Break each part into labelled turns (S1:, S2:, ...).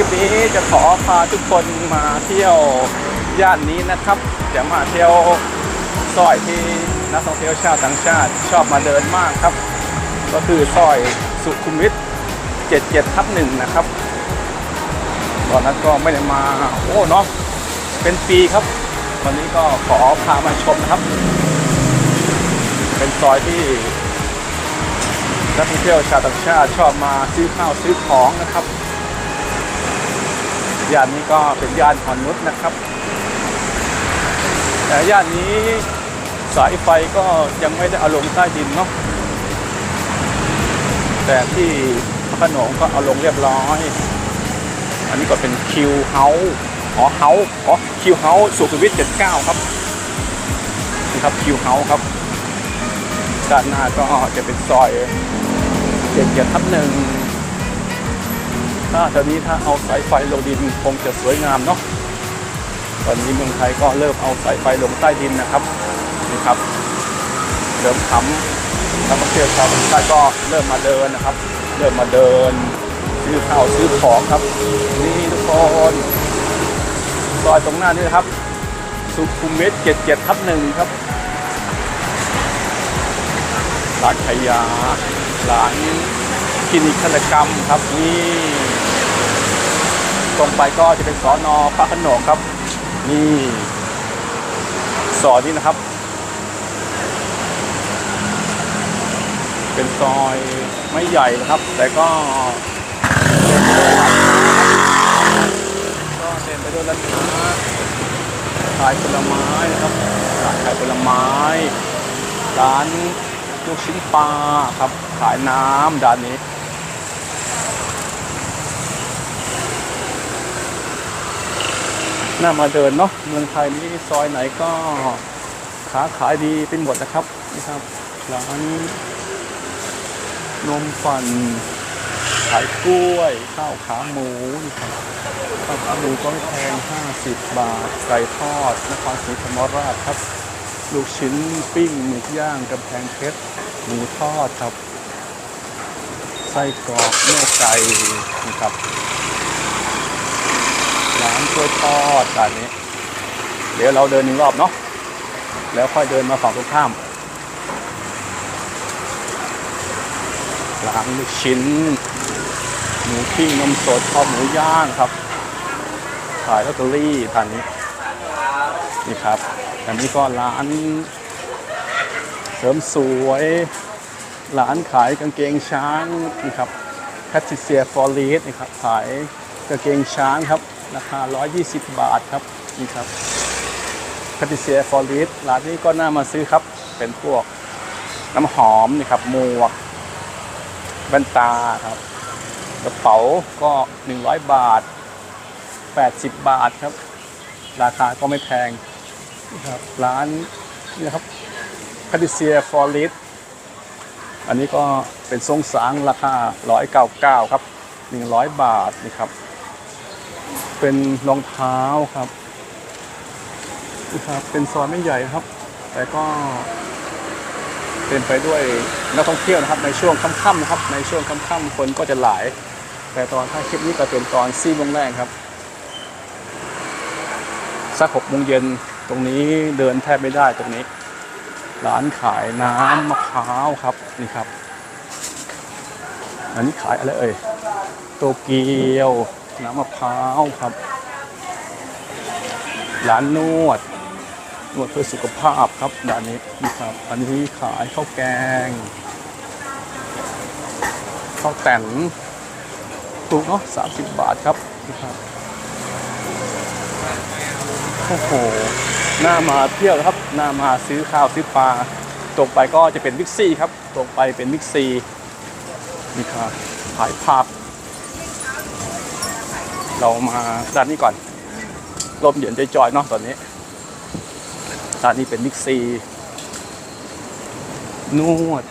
S1: ลิปนี้จะขอพาทุกคนมาเที่ยวย่านนี้นะครับ จะมาเที่ยวซอยที่นักท่องเที่ยวชาวต่างชาติชอบมาเดินมากครับ ก็คือซอยสุขุมวิท 77ทับหนึ่งนะครับ ตอนนั้นก็ไม่ได้มาโอ้เนาะเป็นปีครับ วันนี้ก็ขอพามาชมนะครับ เป็นซอยที่นักท่องเที่ยวชาวต่างชาติชอบมาซื้อข้าวซื้อของนะครับ ย่านนี้ก็เป็นย่านอ่อนนุชนะครับแต่ย่านนี้สายไฟก็ยังไม่ได้เอาลงใต้ดินเนาะแต่ที่พระขนงก็เอาลงเรียบร้อย อันนี้ก็เป็นคิวเฮาส์อ๋อเฮาส์อ๋อคิวเฮาส์สุขุมวิท79 ครับนี่ครับคิวเฮาส์ครับด้านหน้าก็จะเป็นซอยเจ็ดเจ็ดทับหนึ่ง ถ้าตอนนี้ถ้าเอาสายไฟลงดินคงจะสวยงามเนาะตอนนี้เมืองไทยก็เริ่มเอาสายไฟลงใต้ดินนะครับนี่ครับเริ่มทำนักท่องเที่ยวชาวต่างชาติก็เริ่มมาเดินนะครับ เริ่มมาเดินซื้อข้าวซื้อของครับ นี่ทุกคนซอยตรงหน้านี่นะครับ สุขุมวิท77ทับหนึ่งครับร้านขายยาร้าน ลินิกศัลยกรรมครับนี่ตรงไปก็จะเป็นสอนอพระขนงครับ นี่ซอยนี้นะครับ เป็นซอยไม่ใหญ่นะครับ แต่ก็เต็มไปด้วยร้านค้าขายผลไม้นะครับร้านขายผลไม้ ร้านลูกชิ้นปลาครับ ขายน้ำด้านนี้ น่ามาเดินเนาะเมืองไทยนี่ซอยไหนก็ค้าขายดีเป็นหมดนะครับนี่ครับร้านนมปั่นขายกล้วย ข้าวขาหมูนี่ครับข้าวขาหมูก็ไม่แพง50 บาท ไก่ทอดนครศรีธรรมราชครับ ลูกชิ้นปิ้งหมึกย่างกำแพงเพชรหมูทอดครับ ไส้กรอกเนื้อไก่นี่ครับ ร้านกล้วยทอดร้านนี้ เดี๋ยวเราเดินหนึ่งรอบเนาะแล้วค่อยเดินมาฝั่งตรงข้ามร้านลูกชิ้น หมูปิ้งนมสดข้าวหมูย่างครับ ขายลอตเตอรี่ร้านนี้นี่ครับอันนี้ก็ร้านเสริมสวยร้านขายกางเกงช้างนี่ครับแพทริเซียฟอร์ลีสนี่ครับขายกางเกงช้างครับ ราคา 120 บาทครับนี่ครับแพทริเซียฟอรีสร้านนี้ก็น่ามาซื้อครับ เป็นพวกน้ำหอมนี่ครับหมวกแว่นตาครับกระเป๋าก็ 100 บาท 80 บาทครับ ราคาก็ไม่แพงนี่ครับร้านนี่นะครับพาติเซียฟอริสอันนี้ก็เป็นทรงสางราคา 199 ครับ 100 บาทนี่ครับ เป็นรองเท้าครับนี่ครับ เป็นซอยไม่ใหญ่ครับ แต่ก็เต็มไปด้วยนักท่องเที่ยวนะครับ ในช่วงค่ำๆนะครับ ในช่วงค่ำๆคนก็จะหลาย แต่ตอนถ้าคลิปนี้ก็เป็นตอนซี่โมงแรกครับสักหกโมงเย็นตรงนี้เดินแทบไม่ได้ตรงนี้ ร้านขายน้ำมะพร้าวครับนี่ครับ อันนี้ขายอะไรเอ่ยโตเกียวน้ำมะ ร้าวครับ ร้านนวด นวดเพื่อสุขภาพครับด้านนี้นี่ครับ อันนี้ขายข้าวแกงข้าวแตนถูกเนาะสามสิบบาทครับนี่ครับโอ้โหน่ามาเที่ยวครับน่ามาซื้อข้าวซื้อปลาตรงไปก็จะเป็นบิ๊กซีครับ ตรงไปเป็นบิ๊กซีนี่ครับขายผัก เรามาร้านนี้ก่อนลมเย็นจอยๆเนาะตอนนี้ร้านนี้เป็นบิ๊กซี นวด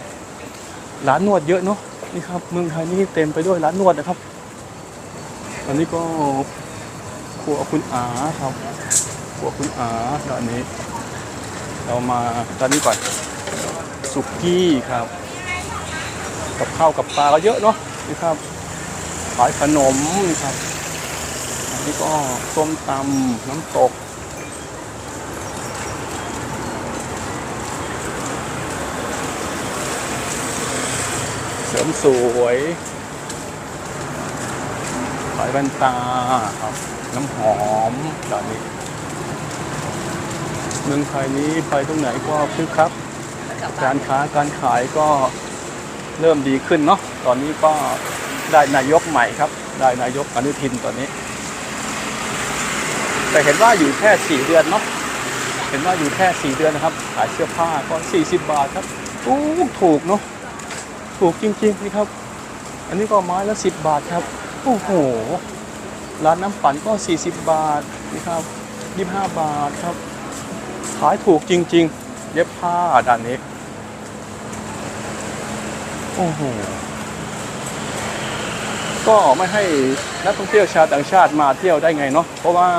S1: ร้านนวดเยอะเนาะนี่ครับ เมืองไทยนี่เต็มไปด้วยร้านนวดนะครับอันนี้ก็ครัวคุณอาครับครัวคุณอาร้านนี้ เรามาร้านนี้ก่อนสุกี้ครับ กับข้าวกับปลาก็เยอะเนาะนี่ครับขายขนมนี่ครับ นนี้ก็ส้มตำน้ำตก เสริมสวยขายแว่นตาครับ น้ำหอมตอนนี้เมืองไทยนี้ไปตรงไหนก็คึกคักการค้าการขายก็เริ่มดีขึ้นเนาะ ตอนนี้ก็ได้นายกใหม่ครับ ได้นายกอนุทินตอนนี้ แต่เห็นว่าอยู่แค่สี่เดือนเนาะเห็นว่าอยู่แค่สี่เดือนนะครับ ขายเสื้อผ้าก็สี่สิบบาทครับถูกถูกเนาะถูกจริงๆนี่ครับ อันนี้ก็ไม้ละสิบบาทครับโอ้โหร้านน้ำปั่นก็สี่สิบบาทนี่ครับยี่ห้าบาทครับ ขายถูกจริง ๆ เย็บผ้าด้านนี้โอ้โหก็ไม่ให้นักท่องเที่ยวชาวต่างชาติมาเที่ยวได้ไงเนาะเพราะว่า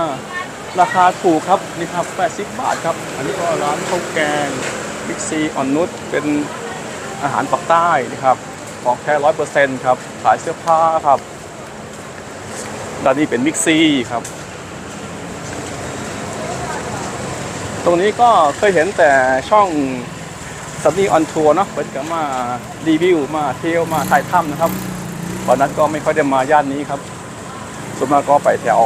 S1: ราคาถูกครับนี่ครับ80 บาทครับ อันนี้ก็ร้านข้าวแกงบิ๊กซีอ่อนนุชเป็นอาหารปักใต้นะครับ ของแท้ร้อยเปอร์เซ็นต์ครับ ขายเสื้อผ้าครับ ด้านนี้เป็นบิ๊กซีครับ ตรงนี้ก็เคยเห็นแต่ช่องซันนี่ออนทัวร์เนาะเป็นกับมารีวิวมาเที่ยวมาถ่ายถ้ำนะครับตอนนั้นก็ไม่ค่อยได้มาย่านนี้ครับส่วนมากก็ไปแถว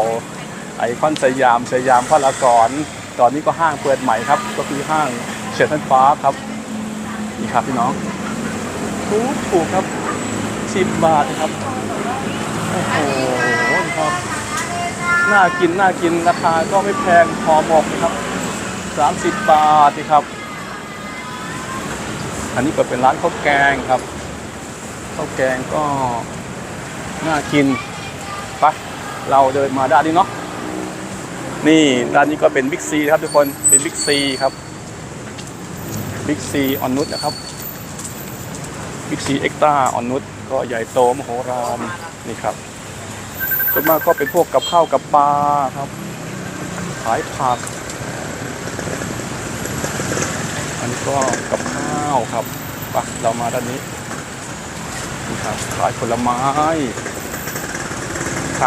S1: ไอคอนสยามสยามพารากอนตอนนี้ก็ห้างเปิดใหม่ครับ ก็คือห้างเซ็นทรัลพาร์คครับ นี่ครับพี่น้อง ถูกถูกครับสิบบาทนะครับ โอ้โหครับน่ากินน่ากินราคาก็ไม่แพงพอหมกนะครับ30บาทนี่ครับ อันนี้ก็เป็นร้านข้าวแกงครับข้าวแกงก็น่ากินไปเราเดินมาได้านนี้เนาะ นี่ด้านนี้ก็เป็นบิ๊กซีครับทุกคนเป็นบิ๊กซีครับบิ๊กซีออนนุชนะครับบิ๊กซีเอ็กต้าออนนุชก็ใหญ่โตมโหฬารนี่ครับส่วนมากก็เป็นพวกกับข้าวกับปลาครับขายผัก อันนี้ก็กับข้าวครับไปเรามาด้านนี้นี่ครับขายผลไม้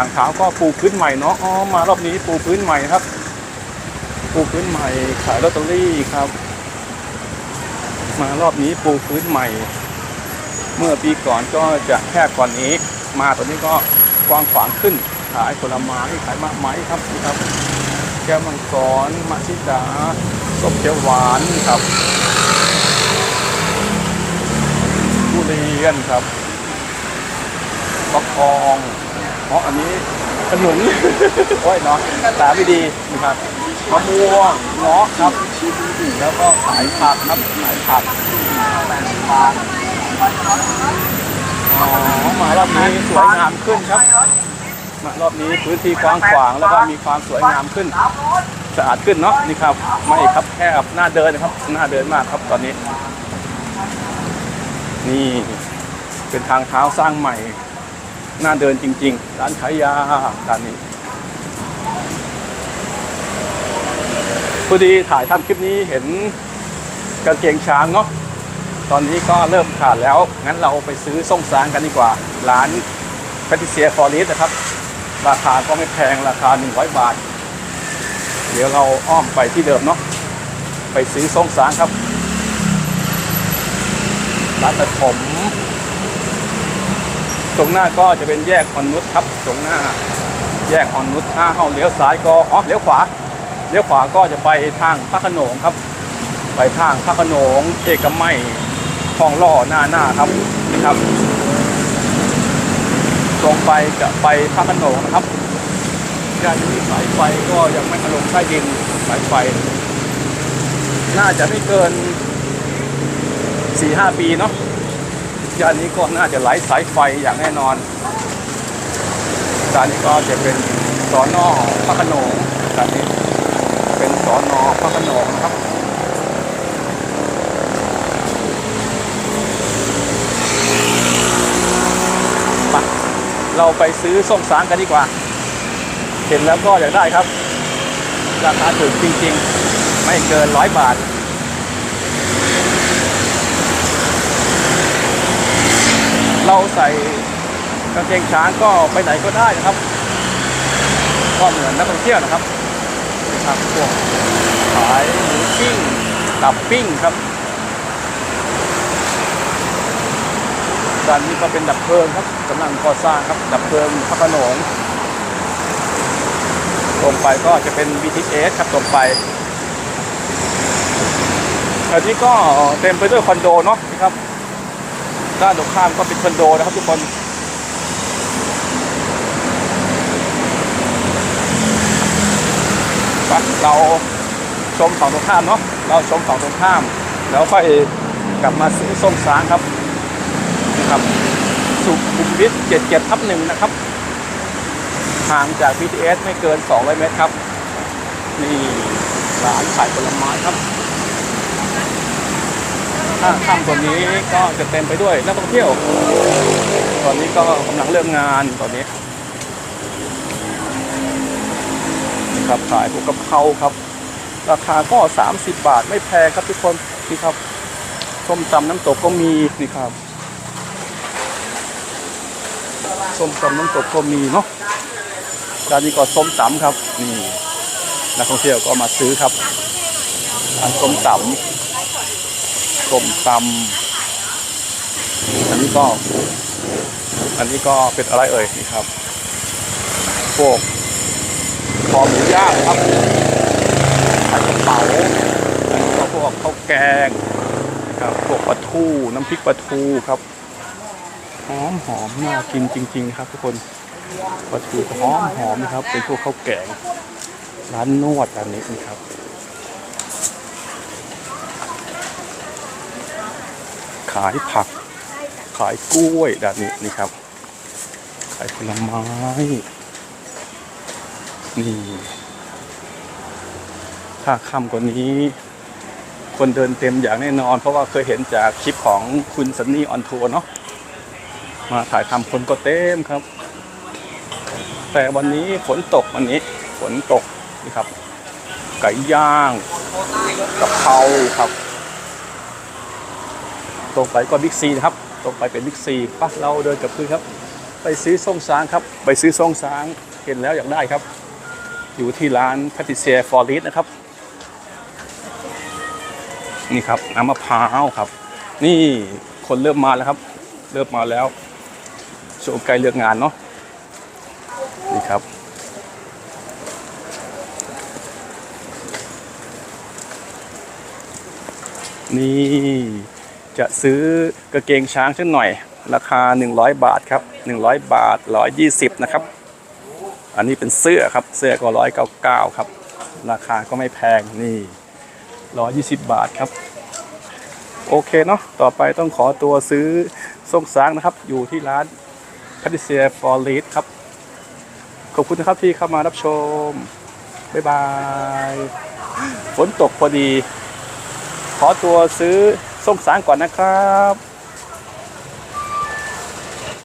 S1: ทางเท้าก็ปูพื้นใหม่เนาะอ๋อมารอบนี้ปูพื้นใหม่ครับ ปูพื้นใหม่ขายลอตเตอรี่ครับ มารอบนี้ปูพื้นใหม่ เมื่อปีก่อนก็จะแคบกว่านี้ มาตอนนี้ก็กว้างขวางขึ้น ขายผลไม้ขายมะไม้ครับนี่ครับ แก้วมังกรมะชิดาส้มเขียวหวานครับทุเรียนครับฟักทอง เพราะอันนี้ขนุนโอ้ยเนาะตาไม่ดีนะครับมะม่วงเงาะครับ แล้วก็ขายผักครับขายผักอ๋อมารอบนี้สวยงามขึ้นครับมารอบนี้พื้นที่กว้างขวางแล้วก็มีความสวยงามขึ้นสะอาดขึ้นเนาะนี่ครับ ไม่ครับแคบหน้าเดินนะครับหน้าเดินมากครับตอนนี้ นี่เป็นทางเท้าสร้างใหม่ น้าเดินจริง ๆ ร้านขายยาร้านนี้พอดีถ่ายทำคลิปนี้เห็นกางเกงช้างเนาะตอนนี้ก็เริ่มขาดแล้ว งั้นเราไปซื้อส้มสางกันดีกว่า ร้านแพทิเซียฟอริสนะครับ ราคาก็ไม่แพงราคา 100 บาท เดี๋ยวเราอ้อมไปที่เดิมเนาะไปซื้อส้มสางครับ ร้านตัดผม ตรงหน้าก็จะเป็นแยกออนนุชครับตรงหน้า แยกออนนุชถ้าเข้าเลี้ยวซ้ายก็อ๋อเลี้ยวขวาเลี้ยวขวาก็จะไปทางพระขนงครับ ไปทางพระขนงเอกมัยคลองล่อหน้าหน้าครับนี่ครับ ตรงไปจะไปพระขนงนะครับย่านนี้สายไฟก็ยังไม่ถล่มใต้ดินสายไฟ น่าจะไม่เกิน4-5ปีเนาะ ย่านนี้ก็น่าจะไหลสายไฟอย่างแน่นอนด้านนี้ก็จะเป็นสอนอพระขนงด้านนี้เป็นสอนอพระขนงครับไปเราไปซื้อส้มสางกันดีกว่า เห็นแล้วก็อยากได้ครับ ราคาถูกจริงๆ ไม่เกินร้อยบาท เราใส่กางเกงช้างก็ไปไหนก็ได้นะครับก็เหมือนนักท่องเที่ยวนะครับครับพวกขายหมูปิ้งตับปิ้งครับด้านนี้ก็เป็นดับเพลิงครับกำลังก่อสร้างครับดับเพลิงพระโขนงตรงไปก็จะเป็น BTS ครับตรงไปอันนี้ก็เต็มไปด้วยคอนโดเนาะนะครับ ด้านตรงข้ามก็เป็นคอนโดนะครับทุกคนเราชมฝั่งตรงข้ามเนาะเราชมฝั่งตรงข้าม แล้วค่อยกลับมาซื้อส้มสางครับนะครับสุขุมวิท77ทับหนึ่งนะครับห่างจาก BTS ไม่เกิน 200 เมตรครับ นี่ร้านขายผลไม้ครับ ถ้าข้ามตัวนี้ก็จะเต็มไปด้วยนักท่องเที่ยว ตอนนี้ก็กำลังเลิกงานตอนนี้ครับขายพวกกับเขาครับ ราคาก็ 30 บาทไม่แพงครับทุกคนนี่ครับส้มตำน้ำตกก็มีนี่ครับส้มตำน้ำตกก็มีเนาะร้านนี้ก็ส้มตำครับนี่นักท่องเที่ยวก็มาซื้อครับอันส้มตำ ส้มตำอันนี้ก็ อันนี้ก็เป็นอะไรเอ่ยนี่ครับพวกคอหมูย่างครับขายกระเป๋าอันนี้ก็พวกข้าวแกงครับพวกปลาทูน้ำพริกปลาทูครับหอมหอมน่ากินจริง ๆ ครับ ทุกคนปลาทูหอมหอมนะครับเป็นพวกข้าวแกงร้านนวดร้านนี้นะครับายผัก ขายกล้วยด้านนี้นี่ครับ ขายผลไม้ นี่ ถ้าค่ำกว่านี้ คนเดินเต็มอย่างแน่นอน เพราะว่าเคยเห็นจากคลิปของคุณซันนี่ออนทัวร์เนาะ มาถ่ายทำคนก็เต็มครับ แต่วันนี้ฝนตกวันนี้ฝนตกนี่ครับ ไก่ย่างกะเพราครับ ตรงไปก็บิ๊กซีนะครับ ตรงไปเป็นบิ๊กซีปะเราเดินกับคืนครับ ไปซื้อส้มสางครับ ไปซื้อส้มสางเห็นแล้วอยากได้ครับ อยู่ที่ร้านแพทิเซียฟอร์ลิสนะครับ นี่ครับน้ำมะพร้าวครับ นี่คนเริ่มมาแล้วครับ เริ่มมาแล้วโชว์ไกลเลือกงานเนาะนี่ครับนี่ จะซื้อกางเกงช้างสักหน่อย ราคา 100 บาทครับ 100 บาท 120 นะครับ อันนี้เป็นเสื้อครับเสื้อก็ร้อยเก้าเก้าครับ ราคาก็ไม่แพงนี่ร้อยยี่สิบบาทครับโอเคเนาะต่อไปต้องขอตัวซื้อส้มสางนะครับ อยู่ที่ร้านพ a ติเซียฟอร์ลิสครับ ขอบคุณนะครับที่เข้ามารับชม บ๊ายบาย ฝนตกพอดี ขอตัวซื้อ ส้มสางก่อนนะครับ